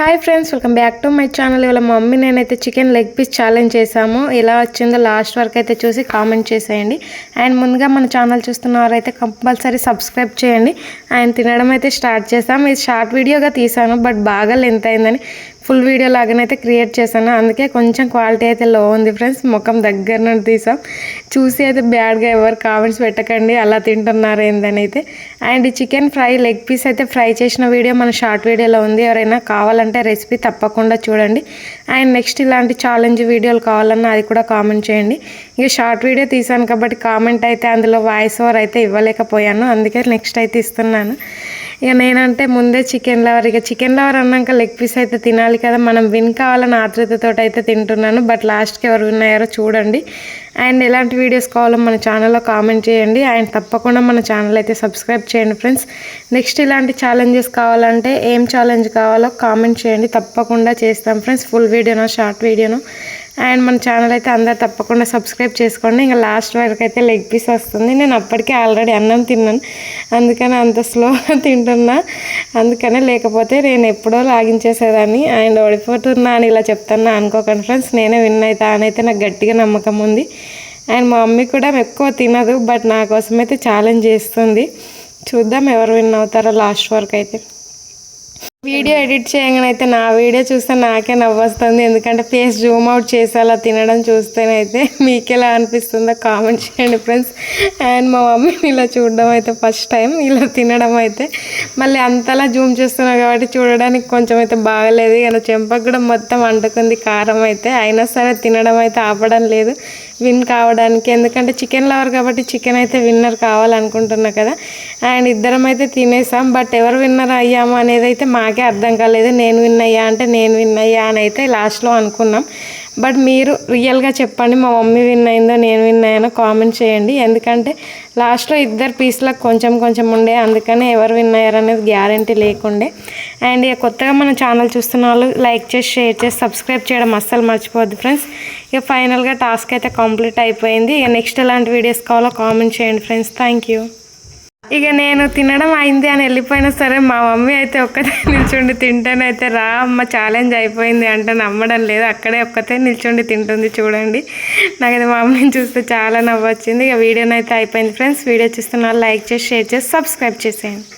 Hi friends welcome back to my channel ఇవాళ మా mummy నేనైతే చికెన్ లెగ్ పీస్ ఛాలెంజ్ చేశాము. ఎలా వచ్చిందో లాస్ట్ వరకు అయితే చూసి కామెంట్ చేసేయండి. అండ్ ముందుగా మన ఛానల్ చూస్తున్న వారైతే కంపల్సరీ సబ్స్క్రైబ్ చేయండి. అండ్ తినడం అయితే స్టార్ట్ చేసాము ఇది షార్ట్ వీడియోగా తీసాను బట్ బాగా లెంత్ అయిందని ఫుల్ వీడియో లాగానైతే క్రియేట్ చేశాను. అందుకే కొంచెం క్వాలిటీ అయితే లో ఉంది ఫ్రెండ్స్ ముఖం దగ్గర నుండి తీసాం. చూసి అయితే బ్యాడ్గా ఎవరు కామెంట్స్ పెట్టకండి. అలా తింటున్నారు ఏందని అయితే. And chicken fry leg piece అయితే ఫ్రై చేసిన వీడియో మన షార్ట్ వీడియోలో ఉంది. ఎవరైనా కావాలంటే రెసిపీ తప్పకుండా చూడండి. అండ్ నెక్స్ట్ ఇలాంటి ఛాలెంజ్ వీడియోలు కావాలన్నా అది కూడా కామెంట్ చేయండి. ఇక షార్ట్ వీడియో తీసాను కాబట్టి కామెంట్ అయితే అందులో వాయిస్ ఓవర్ అయితే ఇవ్వలేకపోయాను. అందుకే నెక్స్ట్ అయితే ఇస్తున్నాను. ఇక నేనంటే ముందే చికెన్ లవర్. ఇక చికెన్ లవర్ అన్నాక లెగ్ పీస్ అయితే తినాలి కదా. మనం విన్ కావాలని ఆతృతతో అయితే తింటున్నాను. బట్ లాస్ట్కి ఎవరు విన్ అయ్యారో చూడండి. అండ్ ఎలాంటి వీడియోస్ కావాలో మన ఛానల్లో కామెంట్ చేయండి. అండ్ తప్పకుండా మన ఛానల్ అయితే సబ్స్క్రైబ్ చేయండి ఫ్రెండ్స్ నెక్స్ట్ ఇలాంటి ఛాలెంజెస్ కావాలంటే ఏం ఛాలెంజ్ కావాలో కామెంట్ చేయండి. తప్పకుండా చేస్తాం ఫ్రెండ్స్ ఫుల్ వీడియోనో షార్ట్ వీడియోనో అండ్ మన ఛానల్ అయితే అందరు తప్పకుండా సబ్స్క్రైబ్ చేసుకోండి. ఇంకా లాస్ట్ వరకు అయితే లెగ్ పీస్ వస్తుంది. నేను అప్పటికే ఆల్రెడీ అన్నం తిన్నాను. అందుకని అంత స్లోగా తింటున్నా. అందుకనే లేకపోతే నేను ఎప్పుడో లాగించేసేదాన్ని. అండ్ ఓడిపోతున్నా అని ఇలా చెప్తున్నా అనుకోకండి ఫ్రెండ్స్. నేనే విన్ అవుతా అని అయితే నాకు గట్టిగా నమ్మకం ఉంది. అండ్ మా మమ్మీ కూడా ఎక్కువ తినదు బట్ నా కోసం అయితే ఛాలెంజ్ చేస్తుంది. చూద్దాం ఎవరు విన్ అవుతారో లాస్ట్ వరకు అయితే. వీడియో ఎడిట్ చేయగానే అయితే నా వీడియో చూస్తే నాకే నవ్వొస్తుంది. ఎందుకంటే ఫేస్ జూమ్ అవుట్ చేసి అలా తినడం చూస్తేనైతే మీకు ఎలా అనిపిస్తుందో కామెంట్ చేయండి ఫ్రెండ్స్. అండ్ మా మమ్మీని ఇలా చూడడం అయితే ఫస్ట్ టైం. ఇలా తినడం అయితే మళ్ళీ అంతలా జూమ్ చేస్తున్నా కాబట్టి చూడడానికి కొంచెం అయితే బాగలేదు. ఇలా చెంపకు కూడా మొత్తం అంటుకుంది కారం అయితే. అయినా సరే తినడం అయితే ఆపడం లేదు. విన్ కావడానికి. ఎందుకంటే చికెన్ లవర్ కాబట్టి చికెన్ అయితే విన్నర్ కావాలనుకుంటున్నా కదా. అండ్ ఇద్దరం అయితే తినేసాం. బట్ ఎవరు విన్నర్ అయ్యాము అనేది అయితే మాకే అర్థం కాలేదు. నేను విన్ అయ్యా అంటే నేను విన్ అయ్యా అని అయితే లాస్ట్లో అనుకున్నాం. బట్ మీరు రియల్గా చెప్పండి మా మమ్మీ విన్ అయిందో నేను విన్ అయ్యానో కామెంట్ చేయండి. ఎందుకంటే లాస్ట్లో ఇద్దరు పీస్లకు కొంచెం కొంచెం ఉండే అందుకనే ఎవరు విన్ అయ్యారనేది గ్యారంటీ లేకుండే. అండ్ ఇక కొత్తగా మన ఛానల్ చూస్తున్న వాళ్ళు లైక్ చేసి షేర్ చేసి సబ్స్క్రైబ్ చేయడం అస్సలు మర్చిపోద్దు ఫ్రెండ్స్. ఇక ఫైనల్గా టాస్క్ అయితే కంప్లీట్ అయిపోయింది. ఇక నెక్స్ట్ ఎలాంటి వీడియోస్ కావాలో కామెంట్ చేయండి ఫ్రెండ్స్. Thank you. ఇక నేను తినడం అయింది అని వెళ్ళిపోయినా సరే మా మమ్మీ అయితే ఒక్కతే నిల్చుండి తింటేనైతే రా అమ్మ ఛాలెంజ్ అయిపోయింది అంటే నమ్మడం లేదు అక్కడే ఒక్కతే నిల్చుండి తింటుంది చూడండి. నాకైతే మా మమ్మీని చూస్తే చాలా నవ్వొచ్చింది. ఇక వీడియోనైతే అయిపోయింది ఫ్రెండ్స్. వీడియో చూస్తున్న లైక్ చేసి షేర్ చేసి సబ్స్క్రైబ్ చేసేయండి.